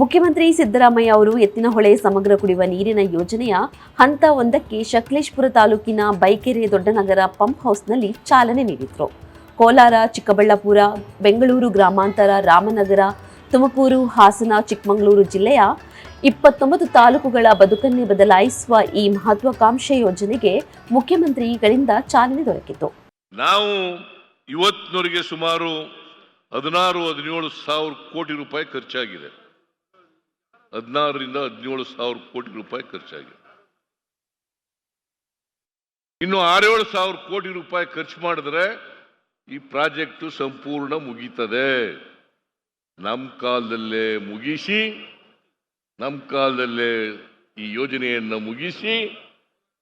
ಮುಖ್ಯಮಂತ್ರಿ ಸಿದ್ದರಾಮಯ್ಯ ಅವರು ಎತ್ತಿನಹೊಳೆ ಸಮಗ್ರ ಕುಡಿಯುವ ನೀರಿನ ಯೋಜನೆಯ ಹಂತ ಒಂದಕ್ಕೆ ಶಕ್ಲೇಶ್ಪುರ ತಾಲೂಕಿನ ಬೈಕೆರೆ ದೊಡ್ಡನಗರ ಪಂಪ್ ಹೌಸ್ನಲ್ಲಿ ಚಾಲನೆ ನೀಡಿದರು. ಕೋಲಾರ, ಚಿಕ್ಕಬಳ್ಳಾಪುರ, ಬೆಂಗಳೂರು ಗ್ರಾಮಾಂತರ, ರಾಮನಗರ, ತುಮಕೂರು, ಹಾಸನ, ಚಿಕ್ಕಮಗಳೂರು ಜಿಲ್ಲೆಯ ಇಪ್ಪತ್ತೊಂಬತ್ತು ತಾಲೂಕುಗಳ ಬದುಕನ್ನೇ ಬದಲಾಯಿಸುವ ಈ ಮಹತ್ವಾಕಾಂಕ್ಷೆ ಯೋಜನೆಗೆ ಮುಖ್ಯಮಂತ್ರಿಗಳಿಂದ ಚಾಲನೆ ದೊರಕಿತು. ನಾವು ಇವತ್ತಿನವರೆಗೆ ಸುಮಾರು ಹದಿನಾರು, ಹದಿನೇಳು ಸಾವಿರ ಕೋಟಿ ರೂಪಾಯಿ ಖರ್ಚಾಗಿದೆ. ಹದಿನಾರರಿಂದ ಹದಿನೇಳು ಸಾವಿರ ಕೋಟಿ ರೂಪಾಯಿ ಖರ್ಚಾಗಿದೆ. ಇನ್ನು ಆರೇಳು ಸಾವಿರ ಕೋಟಿ ರೂಪಾಯಿ ಖರ್ಚು ಮಾಡಿದ್ರೆ ಈ ಪ್ರಾಜೆಕ್ಟ್ ಸಂಪೂರ್ಣ ಮುಗೀತದೆ. ನಮ್ಮ ಕಾಲದಲ್ಲೇ ಮುಗಿಸಿ ನಮ್ಮ ಕಾಲದಲ್ಲೇ ಈ ಯೋಜನೆಯನ್ನು ಮುಗಿಸಿ,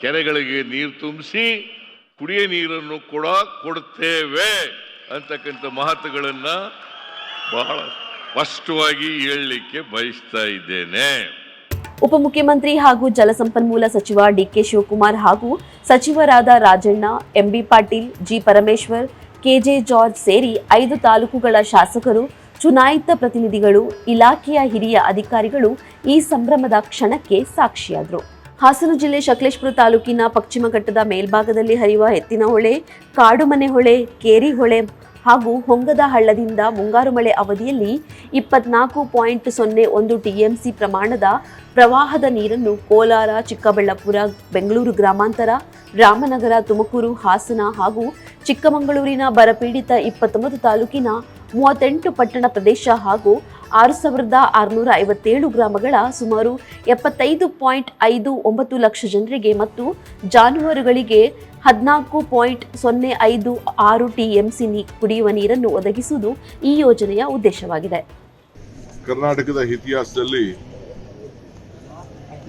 ಕೆರೆಗಳಿಗೆ ನೀರು ತುಂಬಿಸಿ, ಕುಡಿಯ ನೀರನ್ನು ಕೂಡ ಕೊಡುತ್ತೇವೆ ಅಂತಕ್ಕಂಥ ಮಹತ್ವಗಳನ್ನು ಬಹಳ ಸ್ಪಷ್ಟವಾಗಿ ಹೇಳಲಿಕ್ಕೆ ಬಯಸ್ತಾ ಇದ್ದೇನೆ. ಉಪಮುಖ್ಯಮಂತ್ರಿ ಹಾಗೂ ಜಲಸಂಪನ್ಮೂಲ ಸಚಿವ ಡಿಕೆ ಶಿವಕುಮಾರ್ ಹಾಗೂ ಸಚಿವರಾದ Rajanna M B Patil, G Parameshwar K J George ಸೇರಿ ಐದು ತಾಲೂಕುಗಳ ಶಾಸಕರು, ಚುನಾಯಿತ ಪ್ರತಿನಿಧಿಗಳು, ಇಲಾಖೆಯ ಹಿರಿಯ ಅಧಿಕಾರಿಗಳು ಈ ಸಂಭ್ರಮದ ಕ್ಷಣಕ್ಕೆ ಸಾಕ್ಷಿಯಾದರು. ಹಾಸನ ಜಿಲ್ಲೆ ಶಕ್ಲೇಶ್ಪುರ ತಾಲೂಕಿನ ಪಶ್ಚಿಮ ಘಟ್ಟದ ಮೇಲ್ಭಾಗದಲ್ಲಿ ಹರಿಯುವ ಎತ್ತಿನಹೊಳೆ ಕಾಡುಮನೆ ಹೊಳೆ ಕೇರಿ ಹೊಳೆ ಹಾಗೂ ಹೊಂಗದ ಹಳ್ಳದಿಂದ ಮುಂಗಾರು ಮಳೆ ಅವಧಿಯಲ್ಲಿ ಇಪ್ಪತ್ನಾಲ್ಕು ಪಾಯಿಂಟ್ ಸೊನ್ನೆ ಒಂದು ಟಿಎಂಸಿ ಪ್ರಮಾಣದ ಪ್ರವಾಹದ ನೀರನ್ನು ಕೋಲಾರ, ಚಿಕ್ಕಬಳ್ಳಾಪುರ, ಬೆಂಗಳೂರು ಗ್ರಾಮಾಂತರ, ರಾಮನಗರ, ತುಮಕೂರು, ಹಾಸನ ಹಾಗೂ ಚಿಕ್ಕಮಗಳೂರಿನ ಬರಪೀಡಿತ ಇಪ್ಪತ್ತೊಂಬತ್ತು ತಾಲೂಕಿನ ಮೂವತ್ತೆಂಟು ಪಟ್ಟಣ ಪ್ರದೇಶ ಹಾಗೂ ಆರು ಸಾವಿರದ ಆರುನೂರ ಐವತ್ತೇಳು ಗ್ರಾಮಗಳ ಸುಮಾರು ಎಪ್ಪತ್ತೈದು ಪಾಯಿಂಟ್ ಐದು ಒಂಬತ್ತು ಲಕ್ಷ ಜನರಿಗೆ ಮತ್ತು ಜಾನುವಾರುಗಳಿಗೆ ಹದಿನಾಲ್ಕು ಪಾಯಿಂಟ್ ಸೊನ್ನೆ ಐದು ಆರು ಟಿಎಂಸಿ ನೀ, ಕುಡಿಯುವ ನೀರನ್ನು ಒದಗಿಸುವುದು ಈ ಯೋಜನೆಯ ಉದ್ದೇಶವಾಗಿದೆ. ಕರ್ನಾಟಕದ ಇತಿಹಾಸದಲ್ಲಿ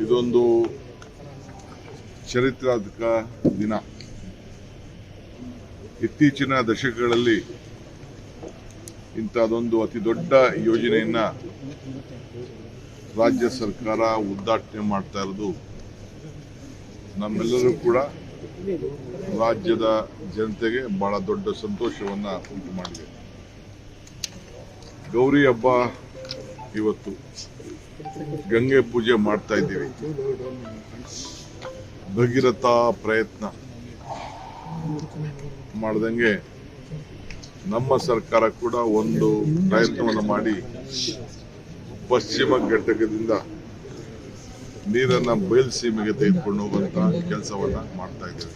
ಇದೊಂದು ಚರಿತ್ರಾತ್ಮಕ ದಿನ. ಇತ್ತೀಚಿನ ದಶಕಗಳಲ್ಲಿ ಇಂಥದೊಂದು ಅತಿ ದೊಡ್ಡ ಯೋಜನೆಯನ್ನ ರಾಜ್ಯ ಸರ್ಕಾರ ಉದ್ಘಾಟನೆ ಮಾಡ್ತಾ ಇರೋದು ನಮ್ಮೆಲ್ಲರೂ ಕೂಡ ರಾಜ್ಯದ ಜನತೆಗೆ ಬಹಳ ದೊಡ್ಡ ಸಂತೋಷವನ್ನ ಉಂಟು ಮಾಡಿದೆ. ಗೌರಿ ಹಬ್ಬ ಇವತ್ತು. ಗಂಗೆ ಪೂಜೆ ಮಾಡ್ತಾ ಇದ್ದೀವಿ. ಭಗೀರಥ ಪ್ರಯತ್ನ ಮಾಡ್ದಂಗೆ ನಮ್ಮ ಸರ್ಕಾರ ಕೂಡ ಒಂದು ಪ್ರಯತ್ನವನ್ನು ಮಾಡಿ ಪಶ್ಚಿಮ ಘಟಕದಿಂದ ನೀರನ್ನ ಬಯಲುಸೀಮೆಗೆ ತೆಗೆದುಕೊಂಡು ಹೋಗುವಂತ ಕೆಲಸವನ್ನ ಮಾಡ್ತಾ ಇದ್ದೇವೆ.